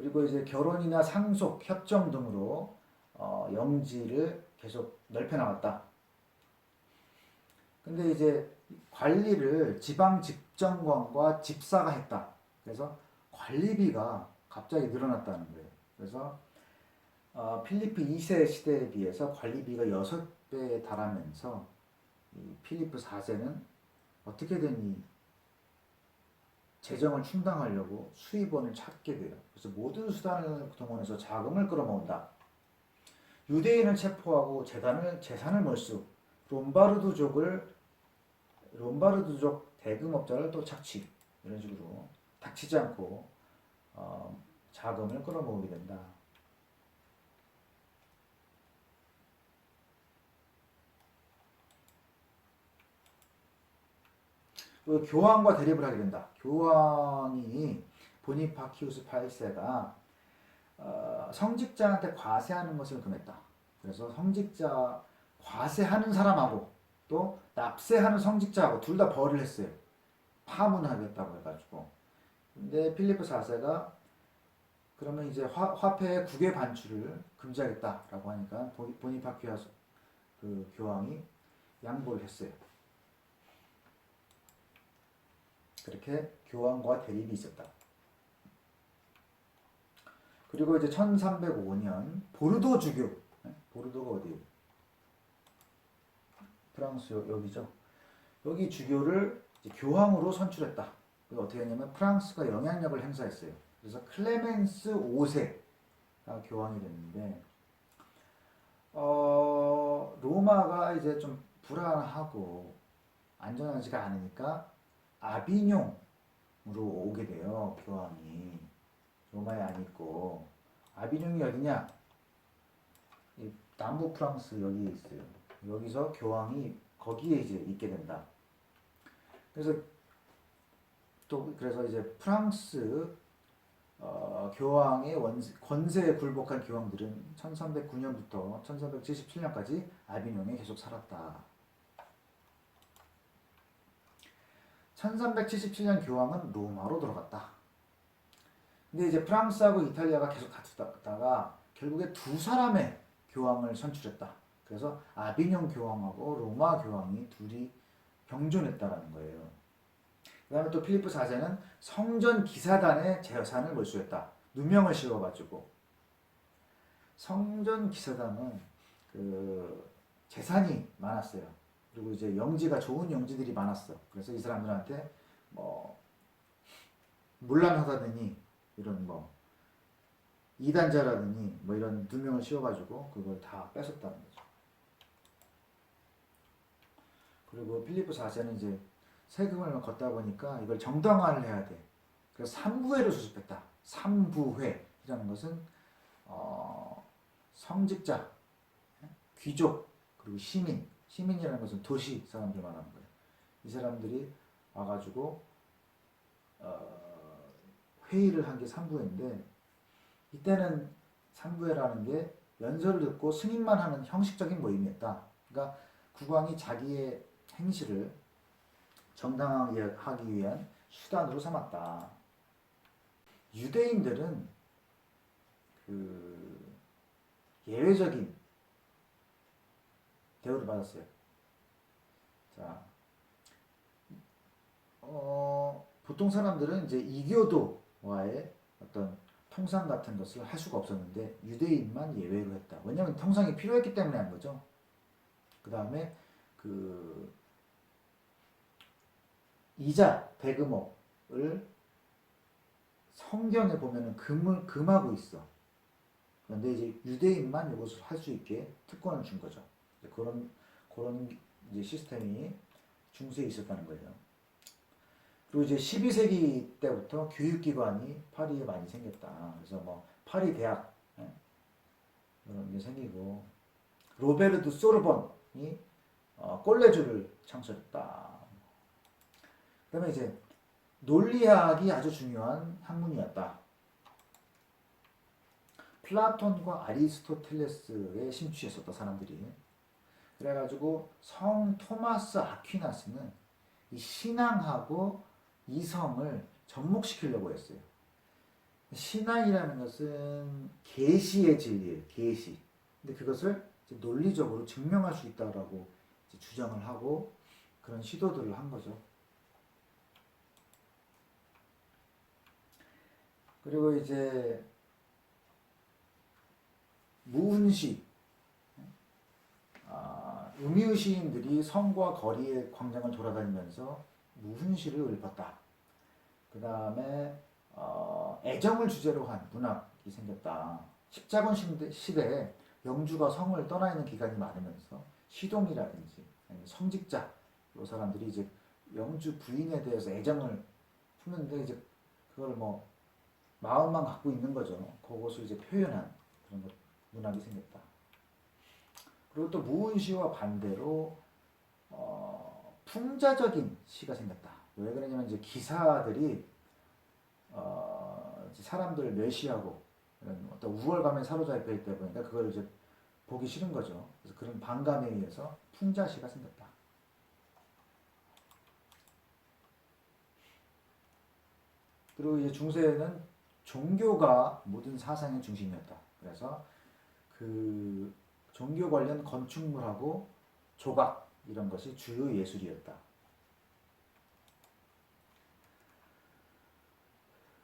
그리고 이제 결혼이나 상속, 협정 등으로 어, 영지를 계속 넓혀 나갔다. 근데 이제 관리를 지방 집정관과 집사가 했다. 그래서 관리비가 갑자기 늘어났다는 거예요. 그래서 어, 필리프 2세 시대에 비해서 관리비가 6배에 달하면서 이 필리프 4세는 어떻게든 이 재정을 충당하려고 수입원을 찾게 돼요. 그래서 모든 수단을 동원해서 자금을 끌어모은다. 유대인을 체포하고 재단을 재산을 몰수, 롬바르드족을 롬바르드족 대금업자를 또 착취 이런 식으로 닥치지 않고 어, 자금을 끌어모으게 된다. 그 교황과 대립을 하게 된다. 교황이 보니파키우스 8세가 어, 성직자한테 과세하는 것을 금했다. 그래서 성직자 과세하는 사람하고 또 납세하는 성직자하고 둘 다 벌을 했어요. 파문하겠다고 해가지고. 근데 필리프 4세가 그러면 이제 화, 화폐의 국외 반출을 금지하겠다라고 하니까 보- 보니파키우스 그 교황이 양보를 했어요. 그렇게 교황과 대립이 있었다. 그리고 이제 1305년 보르도 주교, 네? 보르도가 어디예요? 프랑스 여- 여기죠. 여기 주교를 교황으로 선출했다. 어떻게 했냐면 프랑스가 영향력을 행사했어요. 그래서 클레멘스 5세가 교황이 됐는데 어, 로마가 이제 좀 불안하고 안전하지가 않으니까 아비뇽으로 오게 돼요. 교황이 로마에 안 있고 아비뇽이 어디냐? 이 남부 프랑스 여기에 있어요. 여기서 교황이 거기에 이제 있게 된다. 그래서 또 그래서 이제 프랑스 어, 교황의 원세, 권세에 굴복한 교황들은 1309년부터 1377년까지 아비뇽에 계속 살았다. 1377년 교황은 로마로 들어갔다. 근데 이제 프랑스하고 이탈리아가 계속 다투다가 결국에 두 사람의 교황을 선출했다. 그래서 아비뇽 교황하고 로마 교황이 둘이 병존했다라는 거예요. 그 다음에 또 필리프 4세는 성전 기사단의 재산을 몰수했다. 누명을 씌워가지고. 성전 기사단은 그 재산이 많았어요. 그리고 이제 영지가 좋은 영지들이 많았어. 그래서 이 사람들한테 뭐 문란하다더니 이런 뭐 이단자라더니 뭐 이런 누명을 씌워가지고 그걸 다 뺏었다는 거죠. 그리고 필리프 4세는 이제 세금을 걷다 보니까 이걸 정당화를 해야 돼. 그래서 삼부회를 수습했다. 삼부회라는 것은 어, 성직자, 귀족, 그리고 시민. 시민이라는 것은 도시 사람들 말하는 거예요. 이 사람들이 와가지고 어, 회의를 한게 삼부회인데 이때는 삼부회라는 게 연설을 듣고 승인만 하는 형식적인 모임이었다. 그러니까 국왕이 자기의 행실을 정당하게 하기 위한 수단으로 삼았다. 유대인들은 그 예외적인 대우를 받았어요. 자, 어, 보통 사람들은 이제 이교도와의 어떤 통상 같은 것을 할 수가 없었는데 유대인만 예외로 했다. 왜냐하면 통상이 필요했기 때문에 한 거죠. 그 다음에 그 이자 대금업을 성경에 보면은 금을 금하고 있어. 그런데 이제 유대인만 이것을 할 수 있게 특권을 준 거죠. 그런 그런 이제 시스템이 중세에 있었다는 거예요. 그리고 이제 12세기 때부터 교육기관이 파리에 많이 생겼다. 그래서 뭐 파리 대학 예? 이런 게 생기고 로베르트 소르본이 어, 꼴레주를 창설했다. 그다음에 이제 논리학이 아주 중요한 학문이었다. 플라톤과 아리스토텔레스에 심취했었다 사람들이. 그래가지고 성 토마스 아퀴나스는 이 신앙하고 이성을 접목시키려고 했어요. 신앙이라는 것은 계시의 진리예요. 계시. 근데 그것을 논리적으로 증명할 수 있다라고 주장을 하고 그런 시도들을 한 거죠. 그리고 이제 무은시 아, 음유 시인들이 성과 거리의 광장을 돌아다니면서 무훈시를 읊었다. 그 다음에 어, 애정을 주제로 한 문학이 생겼다. 십자군 시대- 시대에 영주가 성을 떠나 있는 기간이 많으면서 시동이라든지 성직자 이 사람들이 이제 영주 부인에 대해서 애정을 품는데 이제 그걸 뭐 마음만 갖고 있는 거죠. 그것을 이제 표현한 그런 것, 문학이 생겼다. 그리고 또 무은 시와 반대로 어, 풍자적인 시가 생겼다. 왜 그러냐면 이제 기사들이 어, 이제 사람들을 멸시하고 이런 어떤 우월감에 사로잡혀 있다 보니까 그걸 이제 보기 싫은 거죠. 그래서 그런 반감에 의해서 풍자시가 생겼다. 그리고 이제 중세에는 종교가 모든 사상의 중심이었다. 그래서 그 종교 관련 건축물하고 조각 이런 것이 주요 예술이었다.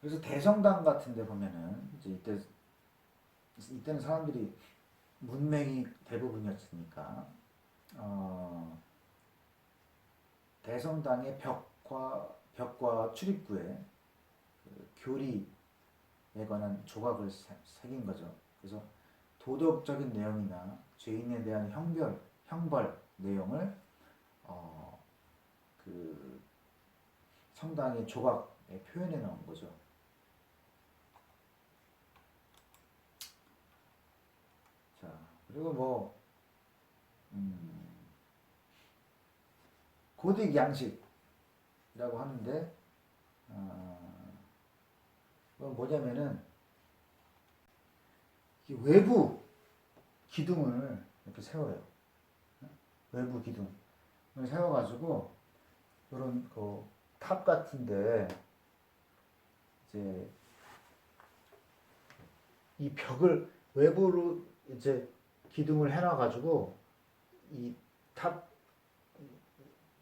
그래서 대성당 같은 데 보면은 이제 이때 이때는 사람들이 문맹이 대부분이었으니까 어, 대성당의 벽과 벽과 출입구에 그 교리에 관한 조각을 새- 새긴 거죠. 그래서 도덕적인 내용이나 죄인에 대한 형벌 형벌 내용을 어, 그 성당의 조각에 표현해 놓은 거죠. 자, 그리고 뭐, 음, 고딕 양식이라고 하는데, 어, 뭐냐면은, 이 외부 기둥을 이렇게 세워요. 외부 기둥을 세워가지고, 이런 그 탑 같은데, 이제, 이 벽을 외부로 이제 기둥을 해놔가지고 이 탑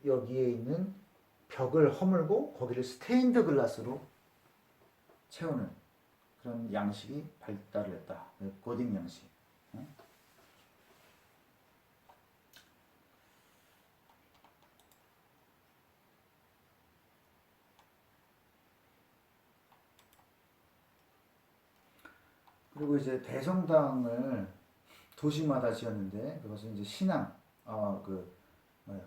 여기에 있는 벽을 허물고 거기를 스테인드 글라스로 채우는 그런 양식이 발달을 했다. 고딩 양식. 그리고 이제 대성당을 도시마다 지었는데 그것은 이제 신앙, 어 그 뭐야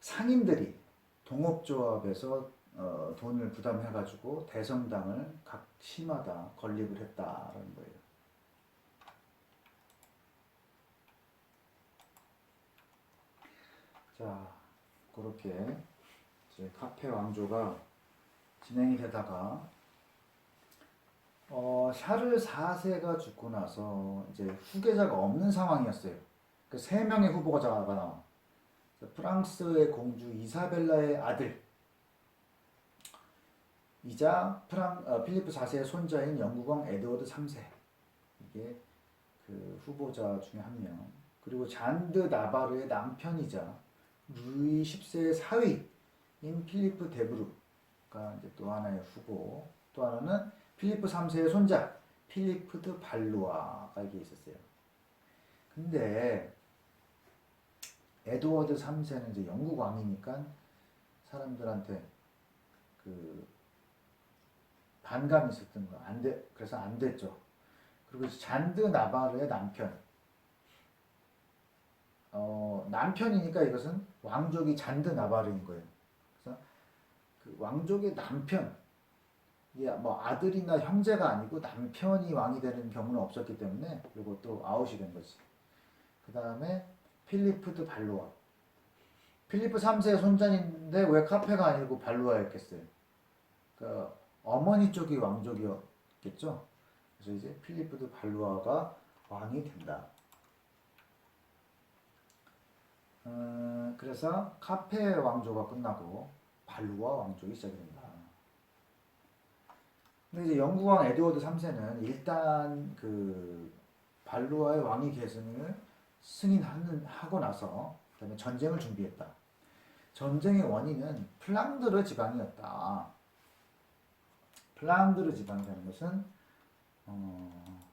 상인들이 동업조합에서 어, 돈을 부담해가지고 대성당을 각 시마다 건립을 했다라는 거예요. 자, 그렇게 이제 카페 왕조가 진행이 되다가 어, 샤를 4세가 죽고 나서 이제 후계자가 없는 상황이었어요. 그세 명의 후보자가 나와. 프랑스의 공주 이사벨라의 아들 이자 프랑 어, 필리프 4세의 손자인 영국왕 에드워드 3세 이게 그 후보자 중에 한 명. 그리고 잔드 나바르의 남편이자 루이 10세의 사위인 필리프 데브루가 이제 또 하나의 후보. 또 하나는 필리프 3세의 손자 필리프 드 발루아가 이게 있었어요. 근데 에드워드 3세는 이제 영국 왕이니까 사람들한테 그 반감이 있었던 거. 안 돼. 그래서 안 됐죠. 그리고 잔드 나바르의 남편. 어, 남편이니까 이것은 왕족이 잔드 나바르인 거예요. 그래서 그 왕족의 남편 뭐 아들이나 형제가 아니고 남편이 왕이 되는 경우는 없었기 때문에 이것도 아웃이 된 거지. 그 다음에 필리프드 발로아. 필리프 3세의 손자인데 왜 카페가 아니고 발로아였겠어요? 그 어머니 쪽이 왕족이었겠죠. 그래서 이제 필리프드 발로아가 왕이 된다. 음, 그래서 카페 왕조가 끝나고 발루아 왕족이 시작이 된다. 근데 이제 영국왕 에드워드 3세는 일단 그 발루아의 왕위 계승을 승인하는 하고 나서 그다음에 전쟁을 준비했다. 전쟁의 원인은 플랑드르 지방이었다. 플랑드르 지방이라는 것은 어,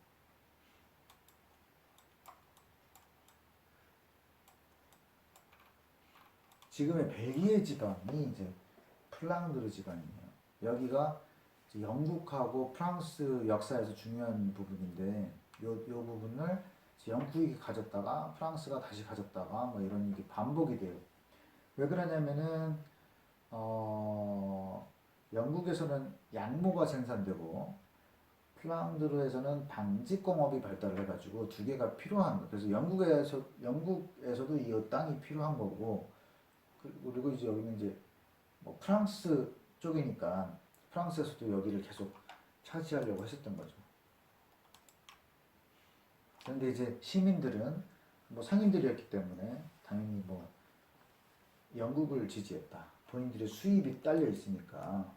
지금의 벨기에 지방이 이제 플랑드르 지방이에요. 여기가 영국하고 프랑스 역사에서 중요한 부분인데 요, 요 부분을 영국이 가졌다가 프랑스가 다시 가졌다가 뭐 이런 게 반복이 돼요. 왜 그러냐면은 어, 영국에서는 양모가 생산되고 플랑드르에서는 방직 공업이 발달을 해가지고 두 개가 필요한 거예요. 그래서 영국에서 영국에서도 이 땅이 필요한 거고 그- 그리고 이제 여기는 이제 뭐 프랑스 쪽이니까 프랑스에서도 여기를 계속 차지하려고 했었던 거죠. 그런데 이제 시민들은 뭐 상인들이었기 때문에 당연히 뭐 영국을 지지했다. 본인들의 수입이 딸려 있으니까.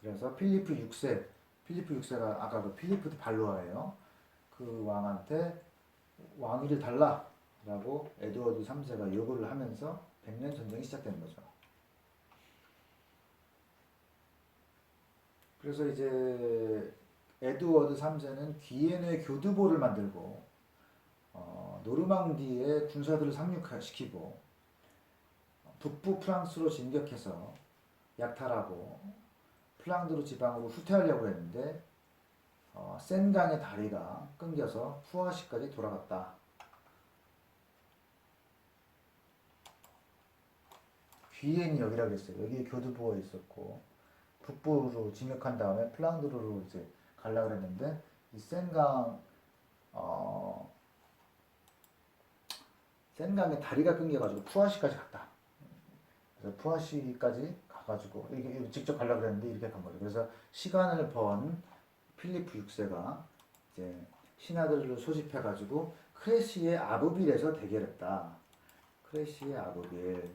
그래서 필리프 6세, 필리프 6세가 아까 그 필리프 발로아예요. 그 왕한테 왕위를 달라라고 에드워드 3세가 요구를 하면서 백년 전쟁이 시작된 거죠. 그래서 이제 에드워드 3세는 기엔의 교두보를 만들고 어, 노르망디에 군사들을 상륙시키고 북부 프랑스로 진격해서 약탈하고 플랑드르 지방으로 후퇴하려고 했는데 어, 센강의 다리가 끊겨서 푸아시까지 돌아갔다. 귀엔이 여기라고 했어요. 여기에 교두보가 있었고 북부로 진격한 다음에 플랑드르로 이제 가려고 했는데 이 센강 어 센강의 다리가 끊겨가지고 푸아시까지 갔다. 그래서 푸아시까지 가가지고 이게 직접 가려고 했는데 이렇게 간 거죠. 그래서 시간을 번 필리프 6세가 이제 신하들을 소집해가지고 크레시의 아부빌에서 대결했다. 크레시의 아부빌.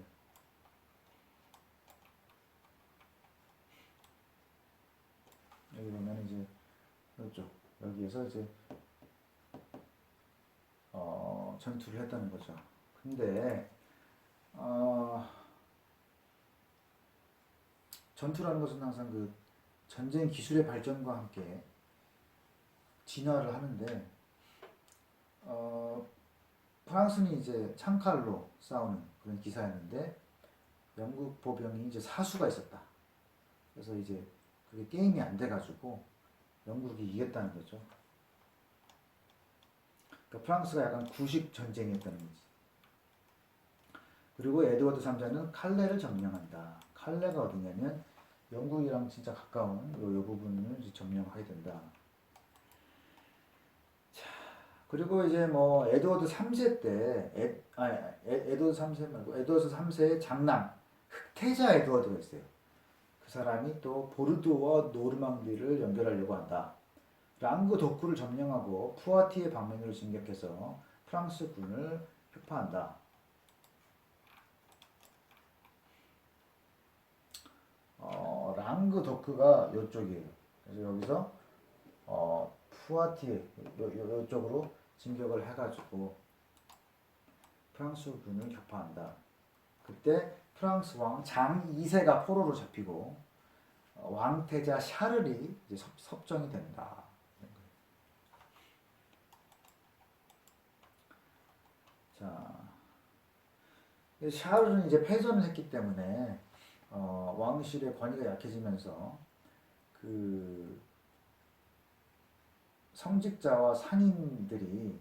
여기 보면 이제 이쪽 여기에서 이제 어, 전투를 했다는 거죠. 근데 어, 전투라는 것은 항상 그 전쟁 기술의 발전과 함께 진화를 하는데 어, 프랑스는 이제 창칼로 싸우는 그런 기사였는데 영국 보병이 이제 사수가 있었다. 그래서 이제 그게 게임이 안 돼가지고 영국이 이겼다는 거죠. 그러니까 프랑스가 약간 구식 전쟁이었다는 거지. 그리고 에드워드 3세는 칼레를 점령한다. 칼레가 어디냐면 영국이랑 진짜 가까운 요, 요 부분을 점령하게 된다. 자, 그리고 이제 뭐 에드워드 3세 때, 에, 아니, 에, 에드워드 3세 말고 에드워드 3세의 장남 흑태자 에드워드가 있어요. 그 사람이 또 보르도와 노르망디를 연결하려고 한다. 랑그 도쿠를 점령하고 푸아티의 방면으로 진격해서 프랑스 군을 격파한다. 어, 랑그 도크가 이쪽이에요. 그래서 여기서 어, 요, 요쪽으로 진격을 해가지고 프랑스 군을 격파한다. 그때 프랑스 왕 장 2세가 포로로 잡히고 어, 왕태자 샤를이 섭, 섭정이 된다. 자, 샤를은 이제 패전을 했기 때문에 어, 왕실의 권위가 약해지면서 그 성직자와 상인들이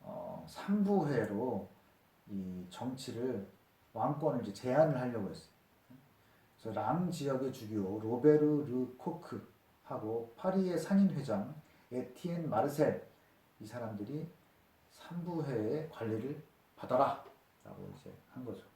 어, 삼부회로 이 정치를 왕권을 이제 제한을 하려고 했어요. 그래서 랑 지역의 주교 로베르 르 코크하고 파리의 상인 회장 에티엔 마르셀 이 사람들이 삼부회의 관리를 받아라 라고 이제 한 거죠.